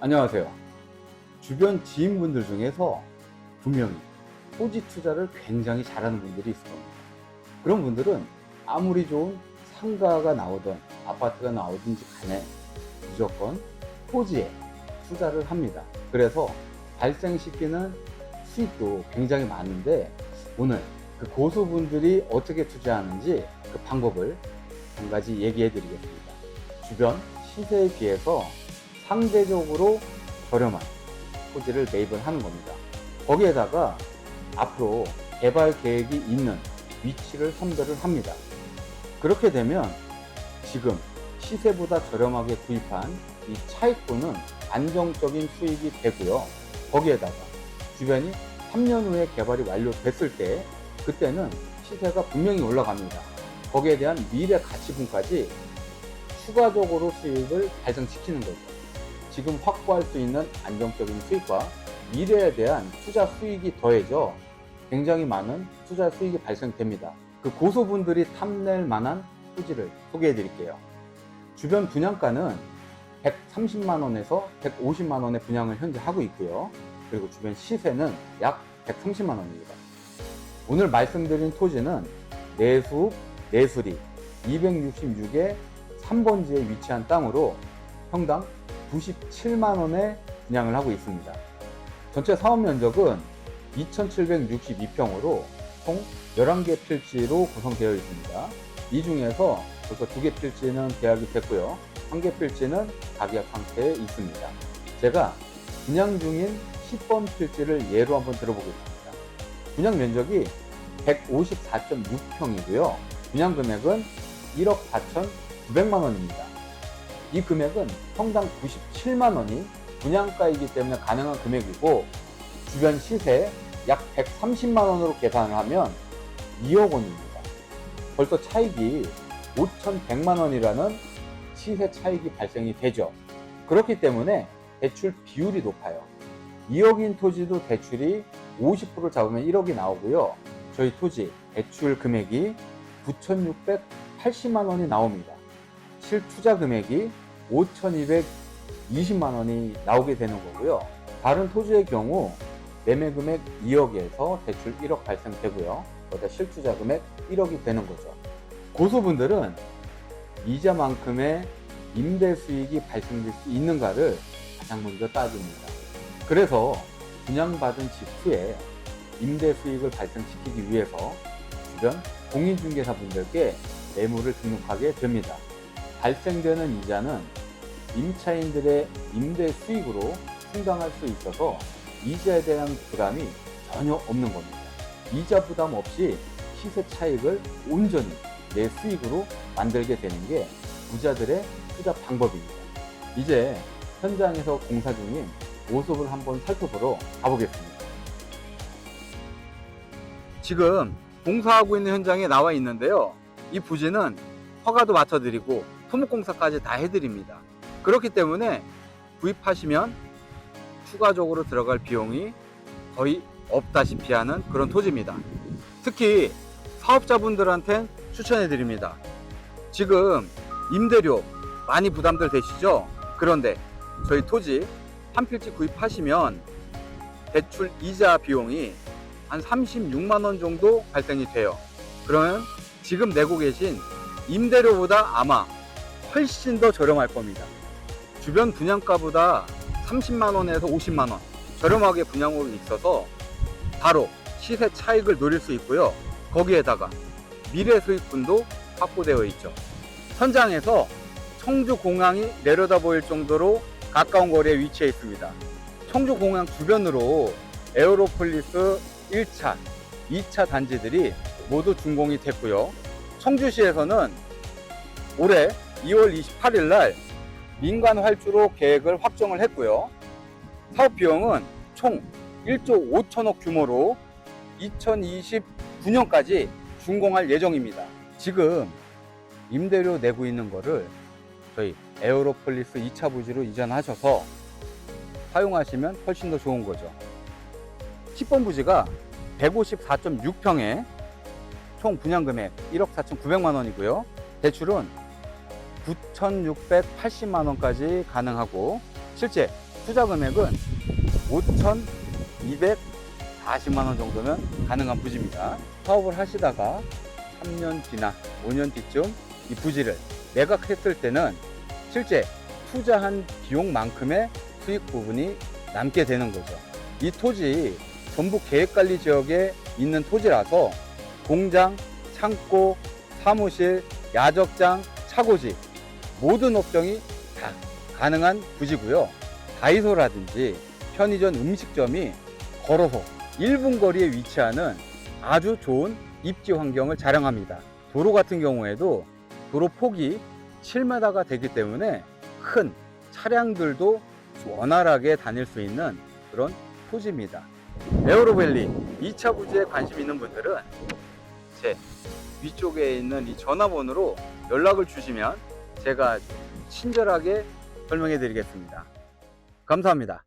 안녕하세요. 주변 지인분들 중에서 분명히 토지 투자를 굉장히 잘하는 분들이 있을 겁니다. 그런 분들은 아무리 좋은 상가가 나오든 아파트가 나오든지 간에 무조건 토지에 투자를 합니다. 그래서 발생시키는 수익도 굉장히 많은데 오늘 그 고수분들이 어떻게 투자하는지 그 방법을 한 가지 얘기해 드리겠습니다. 주변 시세에 비해서 상대적으로 저렴한 토지를 매입을 하는 겁니다. 거기에다가 앞으로 개발 계획이 있는 위치를 선별을 합니다. 그렇게 되면 지금 시세보다 저렴하게 구입한 이 차익분은 안정적인 수익이 되고요. 거기에다가 주변이 3년 후에 개발이 완료됐을 때 그때는 시세가 분명히 올라갑니다. 거기에 대한 미래 가치분까지 추가적으로 수익을 발생시키는 거죠. 지금 확보할 수 있는 안정적인 수익과 미래에 대한 투자 수익이 더해져 굉장히 많은 투자 수익이 발생됩니다. 그 고소분들이 탐낼 만한 토지를 소개해 드릴게요. 주변 분양가는 130만 원에서 150만 원의 분양을 현재 하고 있고요. 그리고 주변 시세는 약 130만 원입니다. 오늘 말씀드린 토지는 내수, 내수리 266의 3번지에 위치한 땅으로 평당 97만 원에 분양을 하고 있습니다. 전체 사업 면적은 2,762평으로 총 11개 필지로 구성되어 있습니다. 이 중에서 벌써 2개 필지는 계약이 됐고요. 1개 필지는 가계약 상태에 있습니다. 제가 분양 중인 10번 필지를 예로 한번 들어보겠습니다. 분양 면적이 154.6평이고요. 분양 금액은 1억 4,900만 원입니다. 이 금액은 평당 97만 원이 분양가이기 때문에 가능한 금액이고 주변 시세 약 130만 원으로 계산을 하면 2억 원입니다. 벌써 차익이 5,100만 원이라는 시세 차익이 발생이 되죠. 그렇기 때문에 대출 비율이 높아요. 2억인 토지도 대출이 50%를 잡으면 1억이 나오고요. 저희 토지 대출 금액이 9,680만 원이 나옵니다. 실투자 금액이 5,220만 원이 나오게 되는 거고요. 다른 토지의 경우 매매 금액 2억에서 대출 1억 발생되고요. 거기다 실투자 금액 1억이 되는 거죠. 고소분들은 이자만큼의 임대 수익이 발생될 수 있는가를 가장 먼저 따집니다. 그래서 분양받은 직후에 임대 수익을 발생시키기 위해서 주변 공인중개사분들께 매물을 등록하게 됩니다. 발생되는 이자는 임차인들의 임대 수익으로 충당할 수 있어서 이자에 대한 부담이 전혀 없는 겁니다. 이자 부담 없이 시세 차익을 온전히 내 수익으로 만들게 되는 게 부자들의 투자 방법입니다. 이제 현장에서 공사 중인 모습을 한번 살펴보러 가보겠습니다. 지금 공사하고 있는 현장에 나와 있는데요. 이 부지는 허가도 맡아드리고 토목공사까지 다 해드립니다. 그렇기 때문에 구입하시면 추가적으로 들어갈 비용이 거의 없다시피 하는 그런 토지입니다. 특히 사업자분들한테 추천해 드립니다. 지금 임대료 많이 부담들 되시죠? 그런데 저희 토지 한 필지 구입하시면 대출 이자 비용이 한 36만 원 정도 발생이 돼요. 그러면 지금 내고 계신 임대료보다 아마 훨씬 더 저렴할 겁니다. 주변 분양가보다 30만 원에서 50만 원 저렴하게 분양으로 있어서 바로 시세 차익을 노릴 수 있고요. 거기에다가 미래 수익분도 확보되어 있죠. 현장에서 청주 공항이 내려다 보일 정도로 가까운 거리에 위치해 있습니다. 청주 공항 주변으로 에어로폴리스 1차, 2차 단지들이 모두 준공이 됐고요. 청주시에서는 올해 2월 28일 날 민간 활주로 계획을 확정을 했고요. 사업 비용은 총 1조 5천억 규모로 2029년까지 준공할 예정입니다. 지금 임대료 내고 있는 거를 저희 에어로폴리스 2차 부지로 이전하셔서 사용하시면 훨씬 더 좋은 거죠. 10번 부지가 154.6평에 총 분양 금액 1억 4,900만 원이고요. 대출은 9,680만 원까지 가능하고 실제 투자 금액은 5,240만 원 정도면 가능한 부지입니다. 사업을 하시다가 3년 뒤나 5년 뒤쯤 이 부지를 매각했을 때는 실제 투자한 비용만큼의 수익 부분이 남게 되는 거죠. 이 토지 전북 계획관리 지역에 있는 토지라서 공장, 창고, 사무실, 야적장, 차고지 모든 업종이 다 가능한 부지고요. 다이소라든지 편의점 음식점이 걸어서 1분 거리에 위치하는 아주 좋은 입지 환경을 자랑합니다. 도로 같은 경우에도 도로 폭이 7m가 되기 때문에 큰 차량들도 원활하게 다닐 수 있는 그런 토지입니다. 에어로밸리 2차 부지에 관심 있는 분들은 제 위쪽에 있는 이 전화번호로 연락을 주시면 제가 친절하게 설명해 드리겠습니다. 감사합니다.